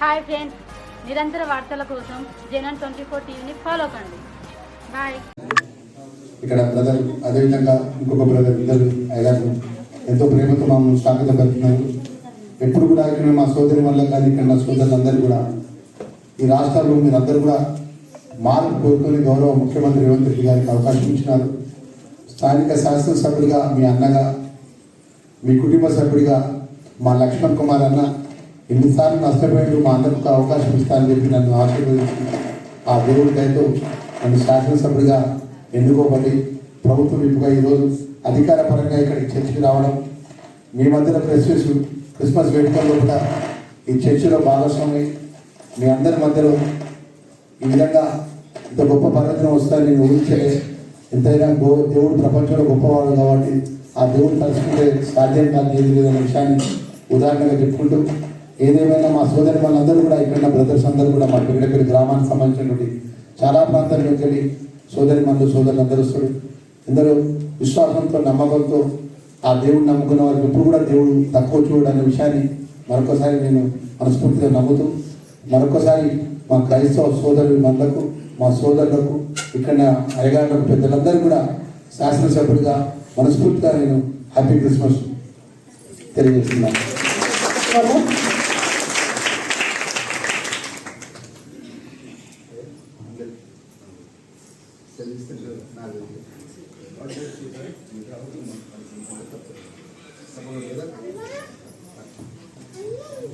Hi friends నిరంతర వార్తల కోసం జనన్ ట్వంటీ ఫోర్ టీవీని ఫాలో కండి. బాయ్ ఇక్కడ బ్రదర్ అదేవిధంగా ఇంకొక బ్రదర్ ఇద్దరు అయ్యారు. ఎంతో ప్రేమతో మమ్మల్ని స్వాగతం పడుతున్నారు ఎప్పుడు కూడా ఇక్కడ మా సోదరి వల్ల కానీ ఇక్కడ నా సోదరులందరూ కూడా ఈ రాష్ట్రాల్లో మీరందరూ కూడా మార్పు కోరుకొని గౌరవ ముఖ్యమంత్రి రేవంత్ రెడ్డి గారికి అవకాశం ఇచ్చినారు. స్థానిక శాసనసభ్యుడిగా మీ అన్నగా మీ కుటుంబ సభ్యుడిగా మా లక్ష్మణ్ కుమార్ అన్న ఎన్నిసార్లు నష్టపోయాడు మా అందరికి అవకాశం ఇస్తానని చెప్పి నన్ను ఆశీర్వదించి ఆ దేవుడి నన్ను శాసనసభ్యుడిగా ఎన్నుకోబడి ప్రభుత్వం విప్పుగా ఈరోజు అధికార పరంగా ఇక్కడికి చర్చకి రావడం మీ మధ్యన క్రిస్మస్ క్రిస్మస్ వేడుకల్లో కూడా ఈ చర్చిలో భాగస్వామి మీ అందరి మధ్యలో ఈ విధంగా ఇంత గొప్ప పర్వతం వస్తారని నేను ఊహించలే. ఎంతైనా గో దేవుడు ప్రపంచంలో గొప్పవాడు కాబట్టి ఆ దేవుడు తలుచుకుంటే సాధ్యం కాదు ఏది లేదనే విషయాన్ని ఉదాహరణగా చెప్పుకుంటూ ఏదేమైనా మా సోదరి వాళ్ళందరూ కూడా ఇక్కడ బ్రదర్స్ అందరూ కూడా మా పిల్లపల్లి గ్రామానికి సంబంధించినటువంటి చాలా ప్రాంతాల నుంచి వెళ్ళి సోదరి మందు సోదరులు అందరూ వస్తాడు ఎందరో విశ్వాసంతో నమ్మకంతో ఆ దేవుడిని నమ్ముకున్న వారికి ఎప్పుడు కూడా దేవుడు తక్కువ చూడు అనే విషయాన్ని మరొకసారి నేను మనస్ఫూర్తిగా నమ్ముతూ మరొకసారి మా క్రైస్తవ సోదరుల మందకు మా సోదరులకు ఇక్కడ అయ్యగారులకు పెద్దలందరూ కూడా శాసనసభ్యుడిగా మనస్ఫూర్తిగా నేను హ్యాపీ క్రిస్మస్ తెలియజేస్తున్నాను.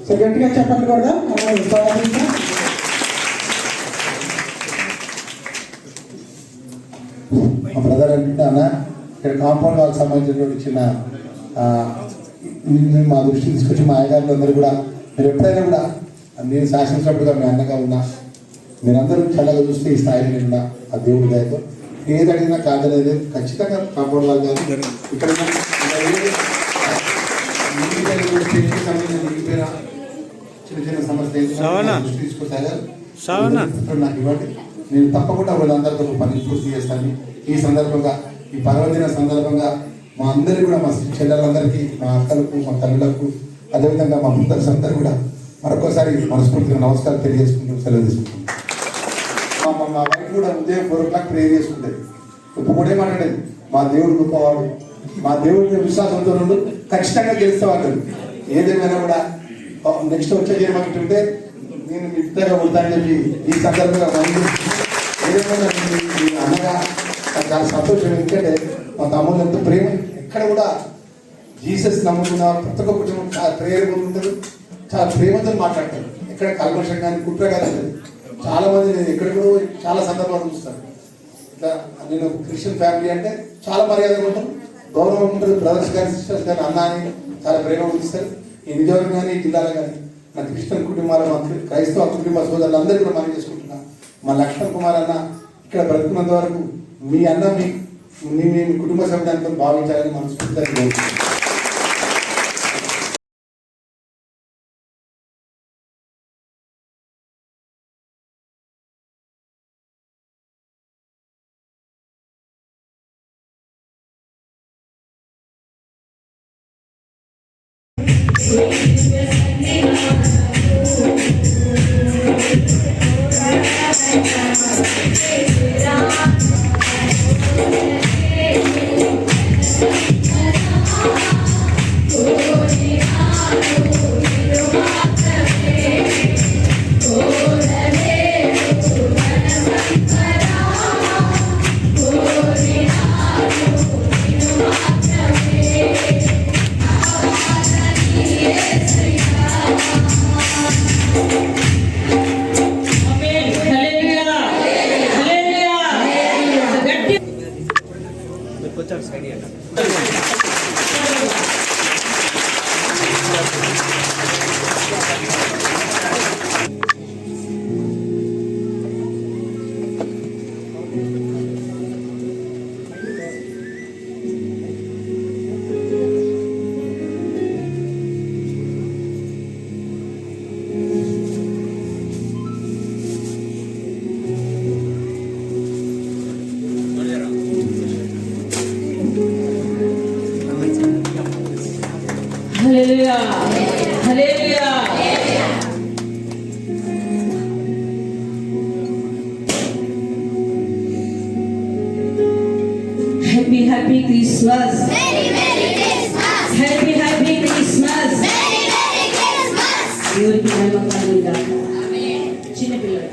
సో గట్టిగా చెప్పండి కూడా. మా బ్రదర్ అంటే అన్న ఇక్కడ కాంపౌండ్ వాళ్ళకి సంబంధించినటువంటి చిన్న మా దృష్టికి తీసుకొచ్చి మా అయ్యగారులు అందరూ కూడా మీరు ఎప్పుడైనా కూడా నేను శాసనసభ్యుడిగా మీ అన్నగా ఉన్నా మీరందరూ చల్లగా చూస్తే ఈ స్థాయిలో ఉన్నా. ఆ దేవుడి దయతో. ఏది అడిగినా కాదలేదు ఖచ్చితంగా కాంపౌండ్ వాళ్ళు కాదు ఇక్కడ సంబంధించిన చిన్న చిన్న నాకు ఇవ్వండి. నేను తప్పకుండా వాళ్ళందరితో పని పూర్తి చేస్తాను. ఈ సందర్భంగా ఈ పర్వదిన సందర్భంగా మా అందరికీ కూడా మా చెల్లెలందరికీ మా అక్కలకు మా తల్లులకు అదేవిధంగా మా బ్రదర్స్ అందరూ కూడా మరొకసారి మనస్ఫూర్తిగా నమస్కారం తెలియజేసుకుంటూ సెలవు తీసుకుంటాం మా మా- వైఫ్ కూడా ఉదయం ఫోర్ ఓ క్లాక్ ప్రేయర్ చేసుకుంటుంది ఇప్పుడు కూడా ఏమంటాడు? మా దేవుడు గొప్పవాడు. మా దేవుడి విశ్వాసంతో నుండి ఖచ్చితంగా గెలుస్తావాడు ఏదేమైనా కూడా నెక్స్ట్ వచ్చే చేయమంటుంటే నేను మిగతాగా ఉంటానని చెప్పి ఈ సందర్భంగా మళ్ళీ ఏదేమైనా అన్నగా చాలా సంతోషం ఎందుకంటే మా తమ్ముడు ఎంత ప్రేమ. ఎక్కడ కూడా జీసస్ నమ్ముకున్న ప్రతి ఒక్క కుటుంబం చాలా ప్రేమ ఉంటారు చాలా ప్రేమతో మాట్లాడతారు. ఎక్కడ కల్మషం కానీ కుట్ర కానీ చాలా మంది నేను ఎక్కడికో చాలా సందర్భాలు చూస్తాను. ఇట్లా నేను క్రిస్టియన్ ఫ్యామిలీ అంటే చాలా మర్యాదగా ఉంటాను గౌరవం ఉంటుంది. బ్రదర్స్ కానీ సిస్టర్స్ కానీ అన్న అని చాలా ప్రేమ చూపిస్తారు ఈ నిజవర్గం కానీ ఈ జిల్లాలో కానీ నా క్రిస్టియన్ కుటుంబాలు మా క్రైస్తవ కుటుంబ సోదరులు అందరూ కూడా మనం చేసుకుంటున్నా. మా లక్ష్మణ్ కుమార్ అన్న ఇక్కడ బ్రతుకున్నంత వరకు మీ అన్న మీ మీ మీ కుటుంబ సభ్యులంతా భావించాలని మనస్ఫూర్తిగా Happy Christmas happy happy Christmas దేవుడికి నమ్మకాలు చిన్నపిల్లలు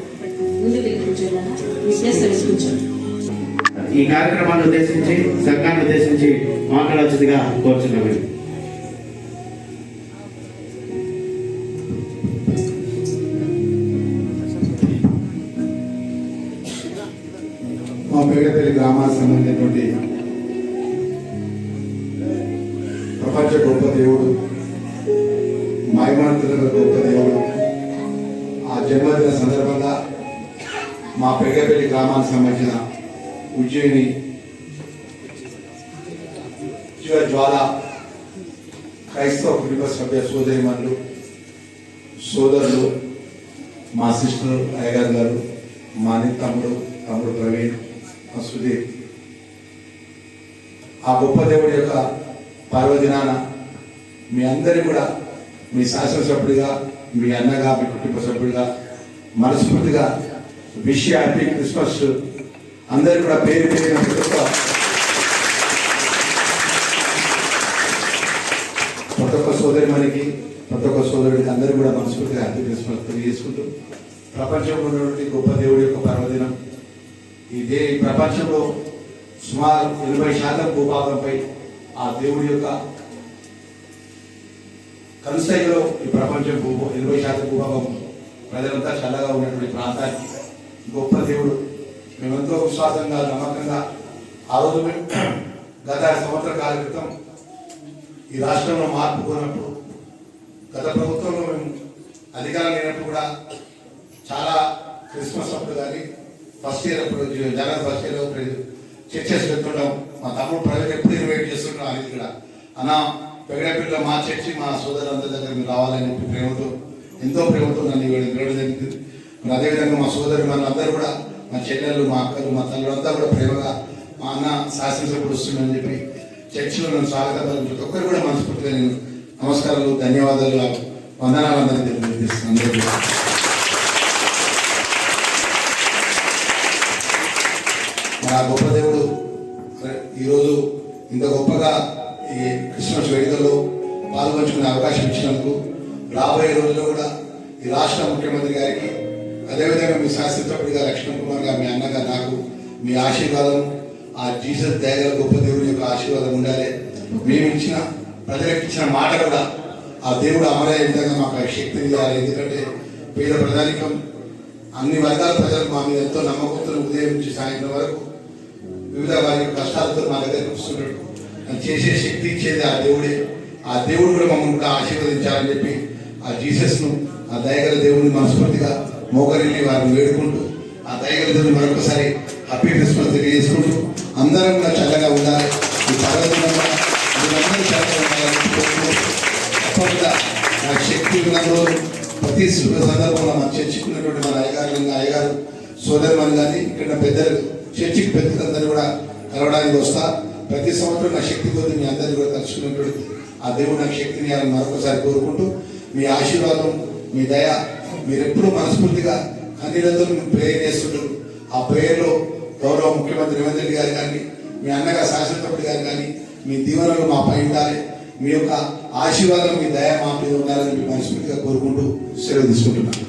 ముందు దగ్గర కూర్చోదా మీ ప్లేస్ కూర్చోండి. ఈ కార్యక్రమాన్ని ఉద్దేశించి సంఘాన్ని ఉద్దేశించి మాట్లాడవలసిందిగా కోరుచున్నాము మా పేగపల్లి గ్రామానికి సంబంధించినటువంటి ప్రపంచ గొప్ప దేవుడు మాయమానుతుల గొప్ప దేవుడు. ఆ జన్మదిన సందర్భంగా మా పెగ్గపల్లి గ్రామానికి సంబంధించిన ఉజ్జయిని జ్వాల క్రైస్తవ కుటుంబ సభ్య సోదరిమణులు సోదరులు మా సిస్టర్ అయ్యగారు గారు మా అనిల్ తమ్ముడు తమ్ముడు ప్రవీణ్ మా సుధీర్. ఆ గొప్ప దేవుడి యొక్క పర్వదినాన మీ అందరి కూడా మీ శాసనసభ్యుడిగా మీ అన్నగా మీ కుటుంబ సభ్యుడిగా మనస్ఫూర్తిగా విష్ హ్యాపీ క్రిస్మస్ అందరు కూడా పేరు పేరిన ప్రతి ఒక్క ప్రతి ఒక్క సోదరి మనకి ప్రతి ఒక్క సోదరుడికి అందరూ కూడా మనస్ఫూర్తిగా హ్యాపీ క్రిస్మస్ తెలియజేసుకుంటూ ప్రపంచంలో ఉన్నటువంటి గొప్ప దేవుడి యొక్క పర్వదినం. ఇదే ప్రపంచంలో సుమారు ఎనభై శాతం భూభాగంపై ఆ దేవుడి యొక్క కనుసైలో ఈ ప్రపంచం భూ ఇరవై శాతం భూభాగం ప్రజలంతా చల్లగా ఉన్నటువంటి ప్రాంతానికి గొప్ప దేవుడు. మేమెంతో విశ్వాసంగా నమ్మకంగా ఆ రోజు మేము గత సంవత్సర కాల క్రితం ఈ రాష్ట్రంలో మార్పు కోరినప్పుడు గత ప్రభుత్వంలో మేము అధికారం లేనప్పుడు కూడా చాలా క్రిస్మస్ అప్పుడు కానీ ఫస్ట్ ఇయర్ అప్పుడు జగన్ ఫస్ట్ ఇయర్ చర్చెస్ పెట్టుకుంటాం మా తమ్ముడు ప్రైవేట్ ఎప్పుడు ఇన్వైట్ చేస్తుంటాం అది ఇక్కడ. అన్న పెగడపిల్ల మా చర్చి మా సోదరులందరి దగ్గర మీరు రావాలని చెప్పి ప్రేమతో ఎంతో ప్రేమతో నన్ను ఇక్కడ పిలవడం జరిగింది. మరి అదేవిధంగా మా సోదరు అందరూ కూడా మా చెల్లెళ్ళు మా అక్కలు మా తల్లులు అంతా కూడా ప్రేమగా మా అన్న శాసనసభ్యుడు వస్తుందని చెప్పి చర్చిలో నన్ను స్వాగతం ప్రతి ఒక్కరు కూడా మనస్ఫూర్తిగా నేను నమస్కారాలు ధన్యవాదాలు వందనాలు అందరికీ తెలియజేస్తున్నాను. అందరికీ. మా గొప్ప ఈరోజు ఇంత గొప్పగా ఈ క్రిస్మస్ వేడుకల్లో పాల్పంచుకునే అవకాశం ఇచ్చినందుకు రాబోయే రోజుల్లో కూడా ఈ రాష్ట్ర ముఖ్యమంత్రి గారికి అదేవిధంగా మీ శాస్త్రపతిగా లక్ష్మణ్ కుమార్ గారు మీ అన్నగా నాకు మీ ఆశీర్వాదం ఆ జీసస్ దయగల గొప్ప దేవుడి యొక్క ఆశీర్వాదం ఉండాలి. మేము ఇచ్చిన ప్రజలకు ఇచ్చిన మాట కూడా ఆ దేవుడు అమలయ్యే విధంగా మాకు ఆ శక్తిని ఇవ్వాలి. ఎందుకంటే పేద ప్రజానికం అన్ని వర్గాల ప్రజలు మా మీద ఎంతో నమ్మకంతో ఉదయం నుంచి సాయంత్రం వరకు వివిధ వారి కష్టాలతో మా దగ్గర వస్తున్నాడు అని చేసే శక్తి ఇచ్చేది ఆ దేవుడే. ఆ దేవుడు కూడా మమ్మల్ని ఆశీర్వదించాలని చెప్పి ఆ జీసస్ను ఆ దయగల దేవుడిని మనస్ఫూర్తిగా మోకరిల్లి వారిని వేడుకుంటూ ఆ దయగల దేవుడిని మరొకసారి హ్యాపీ క్రిస్మస్ తెలియజేసుకుంటూ అందరం కూడా చల్లగా ఉండాలి. ఈ పర్వదినంగా చల్లగా ఉండాలని తప్పకుండా నా శక్తి ఉన్నందులో ప్రతి శుభ సందర్భంలో మన చర్చికున్నటువంటి మన అయ్యగారు అయ్యగారు సోదరుమని కానీ ఇక్కడ పెద్దలు చర్చికి పెద్దలందరూ కూడా కలవడానికి వస్తా. ప్రతి సంవత్సరం నా శక్తి కొద్ది మీ అందరినీ కూడా తలుచుకున్నటువంటి ఆ దేవుడు నాకు శక్తిని అని మరొకసారి కోరుకుంటూ మీ ఆశీర్వాదం మీ దయ మీరెప్పుడు మనస్ఫూర్తిగా కన్నీళ్ళతో మీరు ప్రేయర్ చేస్తుంటారు. ఆ ప్రేయర్లో గౌరవ ముఖ్యమంత్రి రేవంత్ రెడ్డి గారు కానీ మీ అన్నగా శాసనసభ్యుడు గారు కానీ మీ దీవెనలు మా పై ఉండాలి. మీ యొక్క ఆశీర్వాదం మీ దయ మా మీద ఉండాలని మనస్ఫూర్తిగా కోరుకుంటూ సెలవు తీసుకుంటున్నాను.